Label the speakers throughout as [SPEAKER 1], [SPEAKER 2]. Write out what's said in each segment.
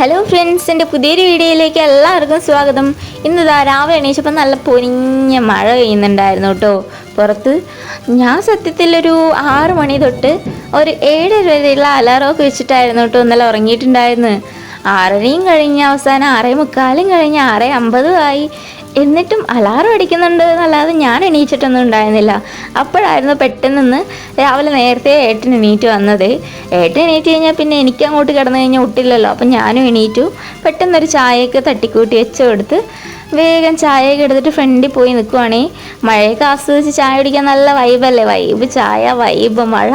[SPEAKER 1] hello friends എൻ്റെ പുതിയൊരു വീഡിയോയിലേക്ക് എല്ലാവർക്കും സ്വാഗതം ഇന്ന് ഇതാ രാവിലെ എണീച്ചപ്പോൾ നല്ല പൊരിഞ്ഞ മഴ പെയ്യുന്നുണ്ടായിരുന്നു കേട്ടോ പുറത്ത് ഞാൻ സത്യത്തിൽ ഒരു ആറ് മണി തൊട്ട് ഒരു ഏഴര വരെയുള്ള അലാറമൊക്കെ വെച്ചിട്ടായിരുന്നു കേട്ടോ ഇന്നലെ ഉറങ്ങിയിട്ടുണ്ടായിരുന്നു ആറരയും കഴിഞ്ഞ് അവസാനം ആറേ മുക്കാലും കഴിഞ്ഞ് ആറേ അമ്പതും ആയി എന്നിട്ടും അലാറം അടിക്കുന്നുണ്ട് എന്നല്ലാതെ ഞാൻ എണീച്ചിട്ടൊന്നും ഉണ്ടായിരുന്നില്ല അപ്പോഴായിരുന്നു പെട്ടെന്ന് രാവിലെ നേരത്തെ ഏട്ടൻ എണീറ്റ് വന്നത് ഏട്ടൻ എണീറ്റ് കഴിഞ്ഞാൽ പിന്നെ എനിക്ക് അങ്ങോട്ട് കിടന്നു കഴിഞ്ഞാൽ ഒട്ടില്ലല്ലോ അപ്പം ഞാനും എണീറ്റു പെട്ടെന്നൊരു ചായയൊക്കെ തട്ടിക്കൂട്ടി വെച്ച് കൊടുത്ത് വേഗം ചായയൊക്കെ എടുത്തിട്ട് ഫ്രണ്ടിൽ പോയി നിൽക്കുവാണെങ്കിൽ മഴയൊക്കെ ആസ്വദിച്ച് ചായ കുടിക്കാൻ നല്ല വൈബല്ലേ വൈബ് ചായ വൈബ് മഴ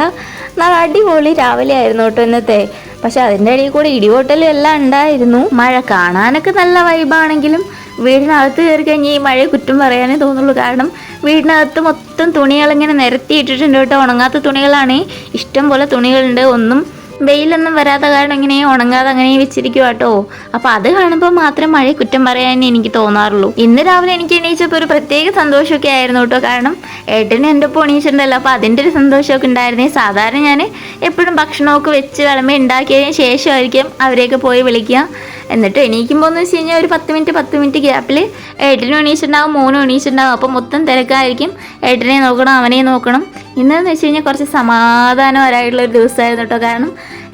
[SPEAKER 1] നല്ല അടിപൊളി രാവിലെ ആയിരുന്നു കേട്ടോ ഇന്നത്തെ പക്ഷെ അതിൻ്റെ ഇടയിൽ കൂടി ഇടിവോട്ടലും എല്ലാം ഉണ്ടായിരുന്നു മഴ കാണാനൊക്കെ നല്ല വൈബാണെങ്കിലും വീടിനകത്ത് കയറി കഴിഞ്ഞ് ഈ മഴയെ കുറ്റം പറയാനേ തോന്നുള്ളൂ കാരണം വീടിനകത്ത് മൊത്തം തുണികളിങ്ങനെ നിരത്തിയിട്ടിട്ടുണ്ട് കേട്ടോ ഉണങ്ങാത്ത തുണികളാണ് ഇഷ്ടം പോലെ തുണികളുണ്ട് ഒന്നും വെയിലൊന്നും വരാത്ത കാരണം ഇങ്ങനെ ഉണങ്ങാതെ അങ്ങനെ വെച്ചിരിക്കുക കേട്ടോ അപ്പോൾ അത് കാണുമ്പോൾ മാത്രം മഴ കുറ്റം പറയാൻ എനിക്ക് തോന്നാറുള്ളൂ ഇന്ന് രാവിലെ എനിക്ക് എണീച്ചപ്പോൾ ഒരു പ്രത്യേക സന്തോഷമൊക്കെ ആയിരുന്നു കേട്ടോ കാരണം ഏട്ടന് എൻ്റെ ഒപ്പം എണീച്ചിട്ടുണ്ടല്ലോ അപ്പോൾ അതിൻ്റെ ഒരു സന്തോഷമൊക്കെ ഉണ്ടായിരുന്നേ സാധാരണ ഞാൻ എപ്പോഴും ഭക്ഷണമൊക്കെ വെച്ച് വിളമ്പി ഉണ്ടാക്കിയതിന് ശേഷമായിരിക്കും അവരെയൊക്കെ പോയി വിളിക്കുക എന്നിട്ട് എണീക്കുമ്പോൾ എന്ന് വെച്ച് കഴിഞ്ഞാൽ ഒരു പത്ത് മിനിറ്റ് പത്ത് മിനിറ്റ് ഗ്യാപ്പിൽ ഏട്ടനും എണീച്ചിട്ടുണ്ടാവും മോനും എണീച്ചിട്ടുണ്ടാവും അപ്പോൾ മൊത്തം തിരക്കായിരിക്കും ഏട്ടനെ നോക്കണം അവനെ നോക്കണം ഇന്നെന്ന് വെച്ച് കഴിഞ്ഞാൽ കുറച്ച് സമാധാനപരമായിട്ടുള്ള ഒരു ദിവസമായിരുന്നു കേട്ടോ കാരണം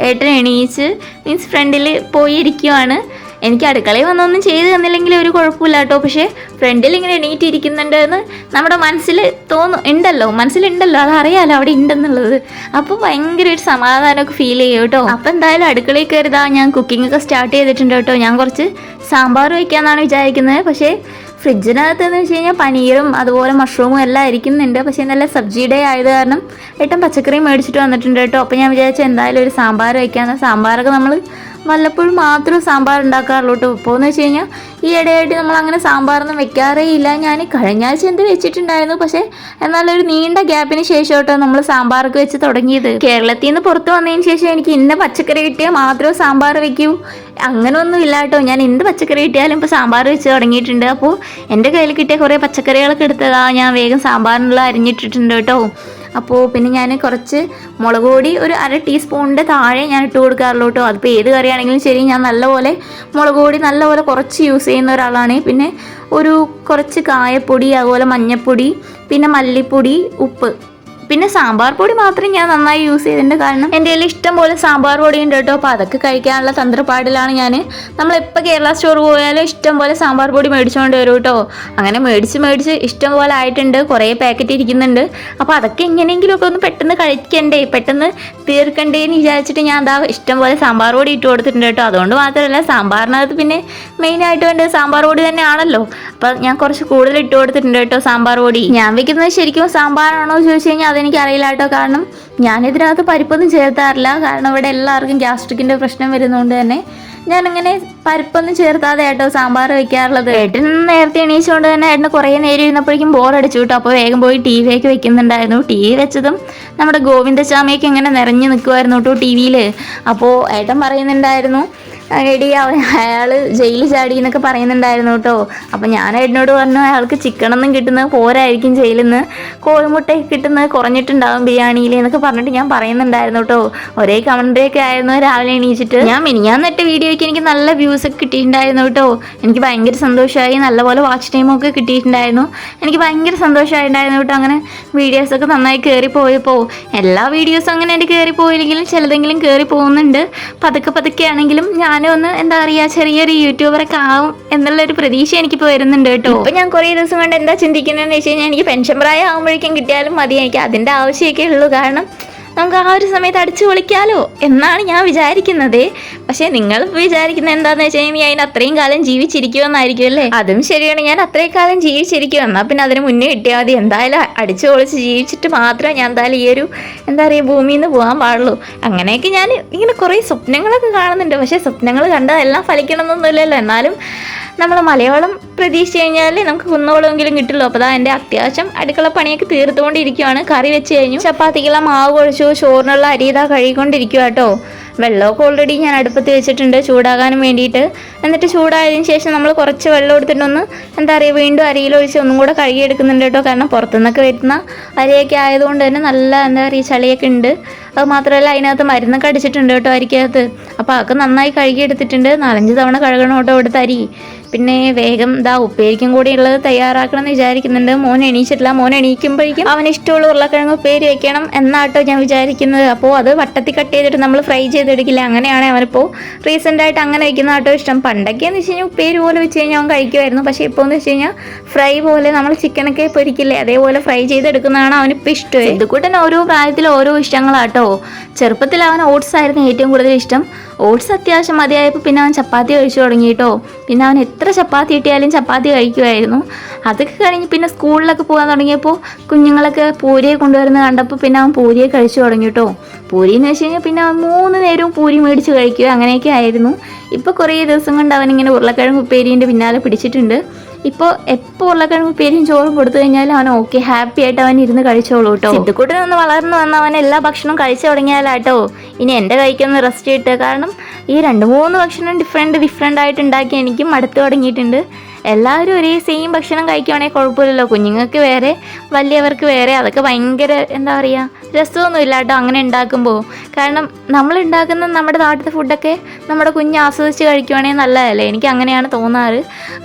[SPEAKER 1] ഏട്ടൻ എണീച്ച് മീൻസ് ഫ്രണ്ടിൽ പോയി ഇരിക്കുവാണ് എനിക്ക് അടുക്കളയിൽ വന്നൊന്നും ചെയ്തു തന്നില്ലെങ്കിൽ ഒരു കുഴപ്പമില്ല കേട്ടോ പക്ഷേ ഫ്രണ്ടിൽ ഇങ്ങനെ എണീറ്റിരിക്കുന്നുണ്ട് എന്ന് നമ്മുടെ മനസ്സിൽ തോന്നും ഉണ്ടല്ലോ മനസ്സിലുണ്ടല്ലോ അതറിയാലോ അവിടെ ഉണ്ടെന്നുള്ളത് അപ്പോൾ ഭയങ്കര ഒരു സമാധാനമൊക്കെ ഫീൽ ചെയ്യും കേട്ടോ അപ്പോൾ എന്തായാലും അടുക്കളയിൽ കയറിതാ ഞാൻ കുക്കിംഗ് ഒക്കെ സ്റ്റാർട്ട് ചെയ്തിട്ടുണ്ട് കേട്ടോ ഞാൻ കുറച്ച് സാമ്പാർ വയ്ക്കാമെന്നാണ് വിചാരിക്കുന്നത് പക്ഷേ ഫ്രിഡ്ജിനകത്ത് എന്ന് വെച്ച് കഴിഞ്ഞാൽ പനീറും അതുപോലെ മഷ്റൂമും എല്ലാം ഇരിക്കുന്നുണ്ട് പക്ഷേ നല്ല സബ്ജി ആയത് കാരണം ഏട്ടൻ പച്ചക്കറി മേടിച്ചിട്ട് വന്നിട്ടുണ്ട് കേട്ടോ അപ്പോൾ ഞാൻ വിചാരിച്ചു എന്തായാലും ഒരു സാമ്പാർ വയ്ക്കാമെന്ന് സാമ്പാറൊക്കെ നമ്മൾ വല്ലപ്പോഴും മാത്രം സാമ്പാർ ഉണ്ടാക്കാറുള്ളൂ കേട്ടോ ഇപ്പോൾ എന്ന് വെച്ച് കഴിഞ്ഞാൽ ഈ ഇടയായിട്ട് നമ്മൾ അങ്ങനെ സാമ്പാറൊന്നും വെക്കാറേ ഇല്ല ഞാൻ കഴിഞ്ഞ ആഴ്ച എന്ത് വെച്ചിട്ടുണ്ടായിരുന്നു പക്ഷേ എന്നാലൊരു നീണ്ട ഗ്യാപ്പിന് ശേഷം കേട്ടോ നമ്മൾ സാമ്പാറൊക്കെ വെച്ച് തുടങ്ങിയത് കേരളത്തിൽ നിന്ന് പുറത്ത് വന്നതിന് ശേഷം എനിക്ക് ഇന്ന പച്ചക്കറി കിട്ടിയാൽ മാത്രമേ സാമ്പാർ വെക്കൂ അങ്ങനെയൊന്നും ഇല്ല കേട്ടോ ഞാൻ എന്ത് പച്ചക്കറി കിട്ടിയാലും ഇപ്പോൾ സാമ്പാർ വെച്ച് തുടങ്ങിയിട്ടുണ്ട് അപ്പോൾ എൻ്റെ കയ്യിൽ കിട്ടിയ കുറേ പച്ചക്കറികളൊക്കെ എടുത്തതാണ് ഞാൻ വേഗം സാമ്പാറിനുള്ള അരിഞ്ഞിട്ടിട്ടുണ്ട് കേട്ടോ അപ്പോൾ പിന്നെ ഞാൻ കുറച്ച് മുളക് പൊടി ഒരു അര ടീസ്പൂണിൻ്റെ താഴെ ഞാൻ ഇട്ട് കൊടുക്കാറുള്ളൂ കേട്ടോ അതിപ്പോൾ ഏത് കറിയാണെങ്കിലും ശരി ഞാൻ നല്ലപോലെ മുളക് പൊടി നല്ലപോലെ കുറച്ച് യൂസ് ചെയ്യുന്ന ഒരാളാണ് പിന്നെ ഒരു കുറച്ച് കായപ്പൊടി അതുപോലെ മഞ്ഞൾപ്പൊടി പിന്നെ മല്ലിപ്പൊടി ഉപ്പ് പിന്നെ സാമ്പാർ പൊടി മാത്രം ഞാൻ നന്നായി യൂസ് ചെയ്തിട്ടുണ്ട് കാരണം എൻ്റെ കയ്യിൽ ഇഷ്ടം പോലെ സാമ്പാർ പൊടി ഉണ്ട് കേട്ടോ അപ്പോൾ അതൊക്കെ കഴിക്കാനുള്ള തന്ത്രപ്പാടിലാണ് ഞാൻ നമ്മളിപ്പോൾ കേരള സ്റ്റോർ പോയാലും ഇഷ്ടം പോലെ സാമ്പാർ പൊടി മേടിച്ചുകൊണ്ട് വരും കേട്ടോ അങ്ങനെ മേടിച്ച് മേടിച്ച് ഇഷ്ടം പോലെ ആയിട്ടുണ്ട് കുറേ പാക്കറ്റ് ഇരിക്കുന്നുണ്ട് അപ്പോൾ അതൊക്കെ എങ്ങനെയെങ്കിലുമൊക്കെ ഒന്ന് പെട്ടെന്ന് കഴിക്കണ്ടേ പെട്ടെന്ന് തീർക്കണ്ടേ എന്ന് വിചാരിച്ചിട്ട് ഞാൻ എന്താ ഇഷ്ടം പോലെ സാമ്പാർ പൊടി ഇട്ട് കൊടുത്തിട്ടുണ്ട് കേട്ടോ അതുകൊണ്ട് മാത്രമല്ല സാമ്പാറിനകത്ത് പിന്നെ മെയിനായിട്ട് വേണ്ടത് സാമ്പാർ പൊടി തന്നെയാണല്ലോ അപ്പം ഞാൻ കുറച്ച് കൂടുതൽ ഇട്ട് കൊടുത്തിട്ടുണ്ട് കേട്ടോ സാമ്പാർ പൊടി ഞാൻ വെക്കുന്നത് ശരിക്കും സാമ്പാറാണോ ചോദിച്ചു കഴിഞ്ഞാൽ അത് എനിക്കറിയില്ല കേട്ടോ കാരണം ഞാനിതിനകത്ത് പരിപ്പൊന്നും ചേർത്താറില്ല കാരണം ഇവിടെ എല്ലാവർക്കും ഗ്യാസ്ട്രിക്കിൻ്റെ പ്രശ്നം വരുന്നതുകൊണ്ട് തന്നെ ഞാനിങ്ങനെ പരിപ്പൊന്നും ചേർത്താതെ കേട്ടോ സാമ്പാർ വെക്കാറുള്ളത് ഏട്ടൻ നേരത്തെ എണീച്ചുകൊണ്ട് തന്നെ ഏട്ടന് കുറേ നേരം ഇരുന്നപ്പോഴേക്കും ബോറടിച്ചു കേട്ടോ അപ്പോൾ വേഗം പോയി ടി വിയൊക്കെ വെക്കുന്നുണ്ടായിരുന്നു ടി വി വെച്ചതും നമ്മുടെ ഗോവിന്ദചാമിയൊക്കെ ഇങ്ങനെ നിറഞ്ഞു നിൽക്കുമായിരുന്നു കേട്ടോ ടി വിയിൽ അപ്പോൾ ഏട്ടൻ പറയുന്നുണ്ടായിരുന്നു എടി അയാൾ ജയിലിൽ ചാടി എന്നൊക്കെ പറയുന്നുണ്ടായിരുന്നു കേട്ടോ അപ്പം ഞാൻ എന്നോട് പറഞ്ഞു അയാൾക്ക് ചിക്കണൊന്നും കിട്ടുന്നത് പോരായിരിക്കും ജയിലിൽ നിന്ന് കോഴിമുട്ട കിട്ടുന്നത് കുറഞ്ഞിട്ടുണ്ടാവും ബിരിയാണിയിൽ എന്നൊക്കെ പറഞ്ഞിട്ട് ഞാൻ പറയുന്നുണ്ടായിരുന്നു കേട്ടോ ഒരേ കമൻ്ററി ഒക്കെ ആയിരുന്നു രാവിലെ എണീച്ചിട്ട് ഞാൻ നട്ട വീഡിയോയ്ക്ക് എനിക്ക് നല്ല വ്യൂസ് ഒക്കെ കിട്ടിയിട്ടുണ്ടായിരുന്നു കേട്ടോ എനിക്ക് ഭയങ്കര സന്തോഷമായി നല്ലപോലെ വാച്ച് ടൈമൊക്കെ കിട്ടിയിട്ടുണ്ടായിരുന്നു എനിക്ക് ഭയങ്കര സന്തോഷമായിട്ടുണ്ടായിരുന്നു കേട്ടോ അങ്ങനെ വീഡിയോസൊക്കെ നന്നായി കയറി പോയപ്പോൾ എല്ലാ വീഡിയോസും അങ്ങനെ എൻ്റെ കയറി പോയില്ലെങ്കിലും ചിലതെങ്കിലും കയറി പോകുന്നുണ്ട് പതുക്കെ പതുക്കെ ആണെങ്കിലും ഞാൻ ഞാനൊന്ന് എന്താ പറയാ ചെറിയൊരു യൂട്യൂബറൊക്കെ ആവും ഒരു പ്രതീക്ഷ എനിക്കിപ്പോൾ വരുന്നുണ്ട് കേട്ടോ ഇപ്പം ഞാൻ കുറേ ദിവസം കൊണ്ട് എന്താ ചിന്തിക്കുന്നതെന്ന് വെച്ച് കഴിഞ്ഞാൽ എനിക്ക് പെൻഷൻ പ്രായം ആകുമ്പോഴേക്കും കിട്ടിയാലും മതി എനിക്ക് അതിന്റെ ആവശ്യമൊക്കെ ഉള്ളൂ കാരണം നമുക്ക് ആ ഒരു സമയത്ത് അടിച്ചു പൊളിക്കാലോ എന്നാണ് ഞാൻ വിചാരിക്കുന്നത് പക്ഷേ നിങ്ങൾ വിചാരിക്കുന്നത് എന്താണെന്ന് വെച്ച് കഴിഞ്ഞാൽ അതിന് അത്രയും കാലം ജീവിച്ചിരിക്കുമെന്നായിരിക്കും അല്ലേ അതും ശരിയാണ് ഞാൻ അത്രയും കാലം ജീവിച്ചിരിക്കും എന്നാൽ പിന്നെ അതിന് മുന്നേ കിട്ടിയാൽ മതി എന്തായാലും അടിച്ചു പൊളിച്ച് ജീവിച്ചിട്ട് മാത്രമേ ഞാൻ എന്തായാലും ഈ ഒരു എന്താ പറയുക ഭൂമിയിൽ നിന്ന് പോകാൻ പാടുള്ളൂ അങ്ങനെയൊക്കെ ഞാൻ ഇങ്ങനെ കുറേ സ്വപ്നങ്ങളൊക്കെ കാണുന്നുണ്ട് പക്ഷേ സ്വപ്നങ്ങൾ കണ്ടതെല്ലാം ഫലിക്കണമെന്നൊന്നുമില്ലല്ലോ എന്നാലും നമ്മൾ മലയാളം പ്രതീക്ഷിച്ച് കഴിഞ്ഞാൽ നമുക്ക് കുന്നോളമെങ്കിലും കിട്ടുള്ളൂ അപ്പോൾ അതാ എൻ്റെ അത്യാവശ്യം അടുക്കള പണിയൊക്കെ തീർത്തുകൊണ്ടിരിക്കുകയാണ് കറി വെച്ച് കഴിഞ്ഞു ചപ്പാത്തിക്കുള്ള മാവ് കുഴച്ചു ചോറിനുള്ള അരി ഇതാ കഴുകിക്കൊണ്ടിരിക്കുക കേട്ടോ വെള്ളമൊക്കെ ഓൾറെഡി ഞാൻ അടുപ്പത്ത് വെച്ചിട്ടുണ്ട് ചൂടാകാനും വേണ്ടിയിട്ട് എന്നിട്ട് ചൂടായതിനു ശേഷം നമ്മൾ കുറച്ച് വെള്ളം എടുത്തിട്ടൊന്ന് എന്താ പറയുക വീണ്ടും അരിയിലൊഴിച്ച് ഒന്നും കൂടെ കഴുകിയെടുക്കുന്നുണ്ട് കേട്ടോ കാരണം പുറത്തുനിന്നൊക്കെ വരുന്ന അരിയൊക്കെ ആയതുകൊണ്ട് തന്നെ നല്ല എന്താ പറയുക ചളിയൊക്കെ ഉണ്ട് അത് മാത്രമല്ല അതിനകത്ത് മരുന്നൊക്കെ അടിച്ചിട്ടുണ്ട് കേട്ടോ അരിക്കകത്ത് അപ്പോൾ അതൊക്കെ നന്നായി കഴുകിയെടുത്തിട്ടുണ്ട് നാലഞ്ച് തവണ കഴുകണം കേട്ടോ ഇവിടുത്തെ അരി പിന്നെ വേഗം ദാ ഉപ്പേരിക്കും കൂടി ഉള്ളത് തയ്യാറാക്കണം എന്ന് വിചാരിക്കുന്നുണ്ട് മോൻ എണീച്ചിട്ടില്ല മോൻ എണീക്കുമ്പോഴേക്കും അവന് ഇഷ്ടമുള്ള ഉരുളക്കിഴങ്ങ് ഉപ്പേരി വെക്കണം എന്നാട്ടോ ഞാൻ വിചാരിക്കുന്നത് അപ്പോൾ അത് വട്ടത്തിൽ കട്ട് ചെയ്തിട്ട് നമ്മൾ ഫ്രൈ ചെയ്തെടുക്കില്ല അങ്ങനെയാണ് അവനിപ്പോൾ റീസെൻ്റ് ആയിട്ട് അങ്ങനെ വെക്കുന്ന ആട്ടോ ഇഷ്ടം പണ്ടൊക്കെ എന്ന് വെച്ച് കഴിഞ്ഞാൽ ഉപ്പേരി പോലെ വെച്ച് കഴിഞ്ഞാൽ അവൻ കഴിക്കുമായിരുന്നു പക്ഷേ ഇപ്പോൾ എന്ന് വെച്ച് കഴിഞ്ഞാൽ ഫ്രൈ പോലെ നമ്മൾ ചിക്കനൊക്കെ പൊരിക്കില്ലേ അതേപോലെ ഫ്രൈ ചെയ്തെടുക്കുന്നതാണ് അവനിപ്പോൾ ഇഷ്ടം ഇതുകൂട്ടൻ ഓരോ പ്രായത്തിൽ ഓരോ ഇഷ്ടങ്ങളാട്ടോ ചെറുപ്പത്തിൽ അവൻ ഓട്സ് ആയിരുന്നു ഏറ്റവും കൂടുതൽ ഇഷ്ടം ഓട്സ് അത്യാവശ്യം മതിയായപ്പോൾ പിന്നെ അവൻ ചപ്പാത്തി കഴിച്ചു തുടങ്ങിയിട്ടോ പിന്നെ അവൻ എത്ര ചപ്പാത്തി കിട്ടിയാലും ചപ്പാത്തി കഴിക്കുമായിരുന്നു അതൊക്കെ കഴിഞ്ഞ് പിന്നെ സ്കൂളിലൊക്കെ പോകാൻ തുടങ്ങിയപ്പോൾ കുഞ്ഞുങ്ങളൊക്കെ പൂരിയെ കൊണ്ടുവരുന്നത് കണ്ടപ്പോൾ പിന്നെ അവൻ പൂരിയെ കഴിച്ചു തുടങ്ങി കേട്ടോ പൂരി എന്ന് വെച്ച് കഴിഞ്ഞാൽ പിന്നെ മൂന്ന് നേരവും പൂരി മേടിച്ച് കഴിക്കുക അങ്ങനെയൊക്കെ ആയിരുന്നു ഇപ്പോൾ കുറേ ദിവസം കൊണ്ട് അവനിങ്ങനെ ഉരുളക്കിഴങ്ങ് ഉപ്പേരിൻ്റെ പിന്നാലെ പിടിച്ചിട്ടുണ്ട് ഇപ്പോൾ എപ്പോൾ ഉരുളക്കിഴങ്ങ് പേരും ചോറും കൊടുത്തു കഴിഞ്ഞാൽ അവൻ ഓക്കെ ഹാപ്പി ആയിട്ട് അവൻ ഇരുന്ന് കഴിച്ചോളൂ കേട്ടോ സിദ്ധുക്കൂട്ടിനൊന്ന് വളർന്നു വന്ന അവൻ എല്ലാ ഭക്ഷണവും കഴിച്ചു തുടങ്ങിയാലാട്ടോ ഇനി എന്റെ കഴിക്കൊന്ന് റെസ്റ്റ് കിട്ടുക കാരണം ഈ രണ്ട് മൂന്ന് ഭക്ഷണം ഡിഫറെന്റ് ഡിഫറെന്റ് ആയിട്ട് ഉണ്ടാക്കി എനിക്ക് മടുത്തു തുടങ്ങിയിട്ടുണ്ട് എല്ലാവരും ഒരേ സെയിം ഭക്ഷണം കഴിക്കുവാണെങ്കിൽ കുഴപ്പമില്ലല്ലോ കുഞ്ഞുങ്ങൾക്ക് വേറെ വലിയവർക്ക് വേറെ അതൊക്കെ ഭയങ്കര എന്താ പറയുക രസമൊന്നുമില്ല കേട്ടോ അങ്ങനെ ഉണ്ടാക്കുമ്പോൾ കാരണം നമ്മൾ ഉണ്ടാക്കുന്ന നമ്മുടെ നാട്ടിലെ ഫുഡൊക്കെ നമ്മുടെ കുഞ്ഞ് ആസ്വദിച്ച് കഴിക്കുവാണെങ്കിൽ നല്ലതല്ലേ എനിക്ക് അങ്ങനെയാണ് തോന്നാറ്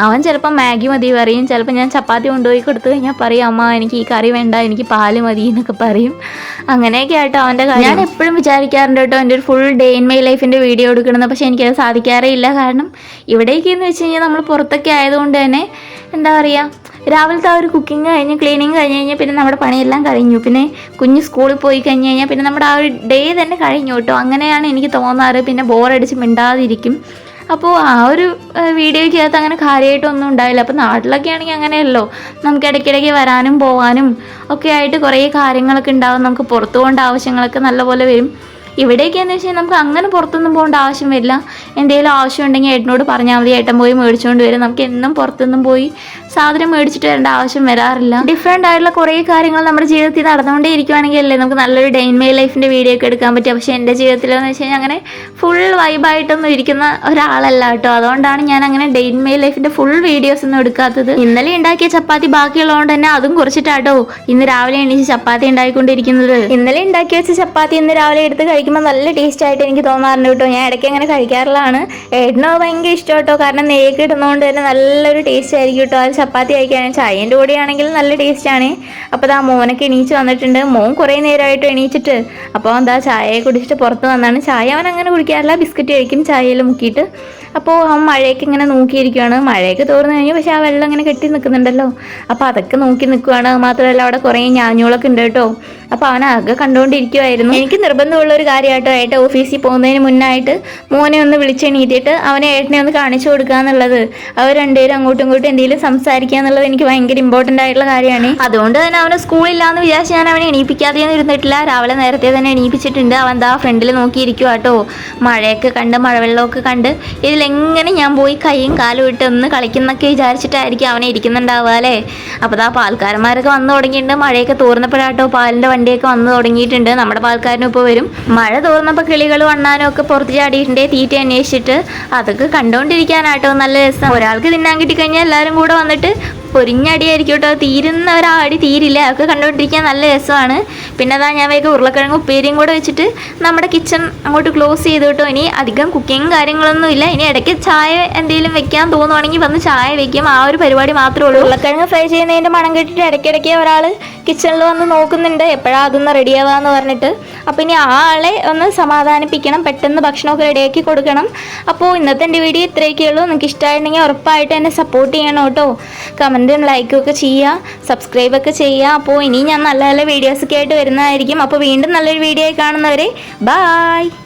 [SPEAKER 1] അവൻ ചിലപ്പോൾ മാഗി മതി പറയും ചിലപ്പോൾ ഞാൻ ചപ്പാത്തി കൊണ്ടുപോയി കൊടുത്തു കഴിഞ്ഞാൽ പറയും അമ്മ എനിക്ക് ഈ കറി വേണ്ട എനിക്ക് പാല് മതി എന്നൊക്കെ പറയും അങ്ങനെയൊക്കെ ആയിട്ടോ അവൻ്റെ കാര്യം ഞാൻ എപ്പോഴും വിചാരിക്കാറുണ്ട് കേട്ടോ എൻ്റെ ഒരു ഫുൾ ഡേ ഇൻ മൈ ലൈഫിൻ്റെ വീഡിയോ എടുക്കണമെന്ന് പക്ഷേ എനിക്കത് സാധിക്കാറേ ഇല്ല കാരണം എന്ന് വെച്ച് കഴിഞ്ഞാൽ നമ്മൾ പുറത്തൊക്കെ ആയതുകൊണ്ട് ആയതുകൊണ്ട് തന്നെ എന്താ പറയുക രാവിലത്തെ ആ ഒരു കുക്കിംഗ് കഴിഞ്ഞ് ക്ലീനിങ് കഴിഞ്ഞ് കഴിഞ്ഞാൽ പിന്നെ നമ്മുടെ പണിയെല്ലാം കഴിഞ്ഞു പിന്നെ കുഞ്ഞ് സ്കൂളിൽ പോയി കഴിഞ്ഞ് കഴിഞ്ഞാൽ പിന്നെ നമ്മുടെ ആ ഒരു ഡേ തന്നെ കഴിഞ്ഞു കേട്ടോ അങ്ങനെയാണ് എനിക്ക് തോന്നാറ് പിന്നെ ബോറടിച്ച് മിണ്ടാതിരിക്കും അപ്പോൾ ആ ഒരു വീഡിയോയ്ക്കകത്ത് അങ്ങനെ കാര്യമായിട്ടൊന്നും ഉണ്ടായില്ല അപ്പോൾ നാട്ടിലൊക്കെ ആണെങ്കിൽ അങ്ങനെയല്ലോ നമുക്ക് ഇടയ്ക്കിടയ്ക്ക് വരാനും പോവാനും ഒക്കെ ആയിട്ട് കുറേ കാര്യങ്ങളൊക്കെ ഉണ്ടാകും നമുക്ക് പുറത്തു പോകേണ്ട ആവശ്യങ്ങളൊക്കെ നല്ലപോലെ വരും എന്ന് വെച്ചാൽ നമുക്ക് അങ്ങനെ പുറത്തൊന്നും പോകേണ്ട ആവശ്യം വരില്ല എന്തെങ്കിലും ആവശ്യം ഉണ്ടെങ്കിൽ ഏട്ടനോട് പറഞ്ഞാൽ മതി ഏട്ടൻ പോയി മേടിച്ചുകൊണ്ട് വരും നമുക്ക് എന്നും പുറത്തൊന്നും പോയി സാധനം മേടിച്ചിട്ട് വരേണ്ട ആവശ്യം വരാറില്ല ഡിഫറെൻ്റ് ആയിട്ടുള്ള കുറേ കാര്യങ്ങൾ നമ്മുടെ ജീവിതത്തിൽ നടന്നുകൊണ്ടേ ഇരിക്കുവാണെങ്കിൽ അല്ലേ നമുക്ക് നല്ലൊരു ഡേ ഇൻ മൈ ലൈഫിൻ്റെ വീഡിയോ ഒക്കെ എടുക്കാൻ പറ്റും പക്ഷേ എൻ്റെ ജീവിതത്തിലെന്ന് വെച്ച് കഴിഞ്ഞാൽ അങ്ങനെ ഫുൾ വൈബായിട്ടൊന്നും ഇരിക്കുന്ന ഒരാളല്ല കേട്ടോ അതുകൊണ്ടാണ് ഞാൻ അങ്ങനെ ഡേ ഇൻ മൈ ലൈഫിൻ്റെ ഫുൾ വീഡിയോസ് ഒന്നും എടുക്കാത്തത് ഇന്നലെ ഉണ്ടാക്കിയ ചപ്പാത്തി ബാക്കിയുള്ളതുകൊണ്ട് തന്നെ അതും കുറച്ചിട്ടാട്ടോ ഇന്ന് രാവിലെ എണീച്ച് ചപ്പാത്തി ഉണ്ടാക്കിക്കൊണ്ടിരിക്കുന്നത് ഇന്നലെ ഉണ്ടാക്കി വെച്ച ചപ്പാത്തി ഇന്ന് രാവിലെ എടുത്ത് കഴിക്കും കഴിക്കുമ്പോൾ നല്ല ടേസ്റ്റ് ആയിട്ട് എനിക്ക് തോന്നാറുണ്ട് കേട്ടോ ഞാൻ ഇടയ്ക്ക് അങ്ങനെ കഴിക്കാറുള്ളതാണ് എണ്ണോ ഭയങ്കര ഇഷ്ടം കേട്ടോ കാരണം നെയ്ക്ക് ഇടുന്നതുകൊണ്ട് തന്നെ നല്ലൊരു ടേസ്റ്റ് ആയിരിക്കും കേട്ടോ അത് ചപ്പാത്തി കഴിക്കാനും ചായൻ്റെ കൂടെയാണെങ്കിൽ നല്ല ടേസ്റ്റാണ് അപ്പോൾ ആ മോനൊക്കെ എണീച്ച് വന്നിട്ടുണ്ട് മോൻ കുറേ നേരമായിട്ട് എണീച്ചിട്ട് അപ്പോൾ എന്താ ചായയെ കുടിച്ചിട്ട് പുറത്ത് വന്നാണ് ചായ അവൻ അങ്ങനെ കുടിക്കാറില്ല ബിസ്ക്കറ്റ് കഴിക്കും ചായയിൽ മുക്കിയിട്ട് അപ്പോൾ അവൻ മഴയൊക്കെ ഇങ്ങനെ നോക്കിയിരിക്കുകയാണ് മഴയൊക്കെ തോർന്നു കഴിഞ്ഞു പക്ഷേ ആ വെള്ളം ഇങ്ങനെ കെട്ടി നിൽക്കുന്നുണ്ടല്ലോ അപ്പോൾ അതൊക്കെ നോക്കി നിൽക്കുകയാണ് മാത്രമല്ല അവിടെ കുറേ ഞാഞ്ഞോളൊക്കെ ഉണ്ട് കേട്ടോ അപ്പോൾ അവൻ ആകെ കണ്ടുകൊണ്ടിരിക്കുമായിരുന്നു എനിക്ക് നിർബന്ധമുള്ള ഒരു കാര്യമായിട്ടോ ഏട്ടൻ ഓഫീസിൽ പോകുന്നതിന് മുന്നായിട്ട് മോനെ ഒന്ന് വിളിച്ചെണീറ്റിട്ട് അവനെ ഏട്ടനെ ഒന്ന് കാണിച്ചു കൊടുക്കുക എന്നുള്ളത് അവർ രണ്ടുപേരും അങ്ങോട്ടും ഇങ്ങോട്ടും എന്തെങ്കിലും സംസാരിക്കുക എന്നുള്ളത് എനിക്ക് ഭയങ്കര ഇമ്പോർട്ടൻ്റ് ആയിട്ടുള്ള കാര്യമാണ് അതുകൊണ്ട് തന്നെ അവനെ സ്കൂളില്ലാന്ന് വിചാരിച്ച് ഞാൻ അവനെ എണീപ്പിക്കാതെ ഇരുന്നിട്ടില്ല രാവിലെ നേരത്തെ തന്നെ എണീപ്പിച്ചിട്ടുണ്ട് അവൻ ദാ ഫ്രണ്ടിൽ നോക്കിയിരിക്കുക കേട്ടോ മഴയൊക്കെ കണ്ട് മഴവെള്ളമൊക്കെ കണ്ട് ഇതിൽ എങ്ങനെ ഞാൻ പോയി കൈയും കാലും ഇട്ട് ഒന്ന് കളിക്കുന്നൊക്കെ വിചാരിച്ചിട്ടായിരിക്കും അവനെ ഇരിക്കുന്നുണ്ടാവുക അല്ലേ അപ്പോൾ ആ പാൽക്കാരന്മാരൊക്കെ വന്നു തുടങ്ങിയിട്ടുണ്ട് മഴയൊക്കെ തോർന്നപ്പോഴാട്ടോ പാലിൻ്റെ വണ്ടിയൊക്കെ വന്നു തുടങ്ങിയിട്ടുണ്ട് നമ്മുടെ പാൽക്കാരനും ഇപ്പോൾ വരും മഴ തോർന്നപ്പോൾ കിളികൾ വണ്ണാനും ഒക്കെ പുറത്ത് ചാടിയിട്ടുണ്ടേ തീറ്റ അന്വേഷിച്ചിട്ട് അതൊക്കെ കണ്ടുകൊണ്ടിരിക്കാനാട്ടോ നല്ല രസം ഒരാൾക്ക് തിന്നാൻ കിട്ടിക്കഴിഞ്ഞാൽ എല്ലാവരും കൂടെ വന്നിട്ട് പൊരിഞ്ഞടിയായിരിക്കും കേട്ടോ തീരുന്ന ഒരാടി തീരില്ല അതൊക്കെ കണ്ടുകൊണ്ടിരിക്കാൻ നല്ല രസമാണ് പിന്നെ അതാ ഞാൻ വേഗം ഉരുളക്കിഴങ്ങ് ഉപ്പേരിയും കൂടെ വെച്ചിട്ട് നമ്മുടെ കിച്ചൺ അങ്ങോട്ട് ക്ലോസ് ചെയ്ത് കേട്ടോ ഇനി അധികം കുക്കിങ് കാര്യങ്ങളൊന്നും ഇല്ല ഇനി ഇടയ്ക്ക് ചായ എന്തെങ്കിലും വെക്കാൻ തോന്നുവാണെങ്കിൽ വന്ന് ചായ വെക്കും ആ ഒരു പരിപാടി മാത്രമേ ഉള്ളൂ ഉരുളക്കിഴങ്ങ് ഫ്രൈ ചെയ്യുന്നതിൻ്റെ മണം കേട്ടിട്ട് ഇടയ്ക്കിടയ്ക്ക് ഒരാൾ കിച്ചണിൽ വന്ന് നോക്കുന്നുണ്ട് എപ്പോഴാണ് അതൊന്ന് റെഡിയാവാന്ന് പറഞ്ഞിട്ട് അപ്പോൾ ഇനി ആളെ ഒന്ന് സമാധാനിപ്പിക്കണം പെട്ടെന്ന് ഭക്ഷണമൊക്കെ റെഡിയാക്കി കൊടുക്കണം അപ്പോൾ ഇന്നത്തെ എൻ്റെ വീഡിയോ ഇത്രയൊക്കെ ഉള്ളൂ നിങ്ങൾക്ക് ഇഷ്ടമായിട്ടുണ്ടെങ്കിൽ ഉറപ്പായിട്ട് എന്നെ സപ്പോർട്ട് ചെയ്യണം കേട്ടോ കമൻറ്റും ലൈക്കും ഒക്കെ ചെയ്യുക സബ്സ്ക്രൈബൊക്കെ ചെയ്യുക അപ്പോൾ ഇനി ഞാൻ നല്ല നല്ല വീഡിയോസൊക്കെ ആയിട്ട് വരുന്നതായിരിക്കും അപ്പോൾ വീണ്ടും നല്ലൊരു വീഡിയോ ആയി കാണുന്നവരെ ബായ്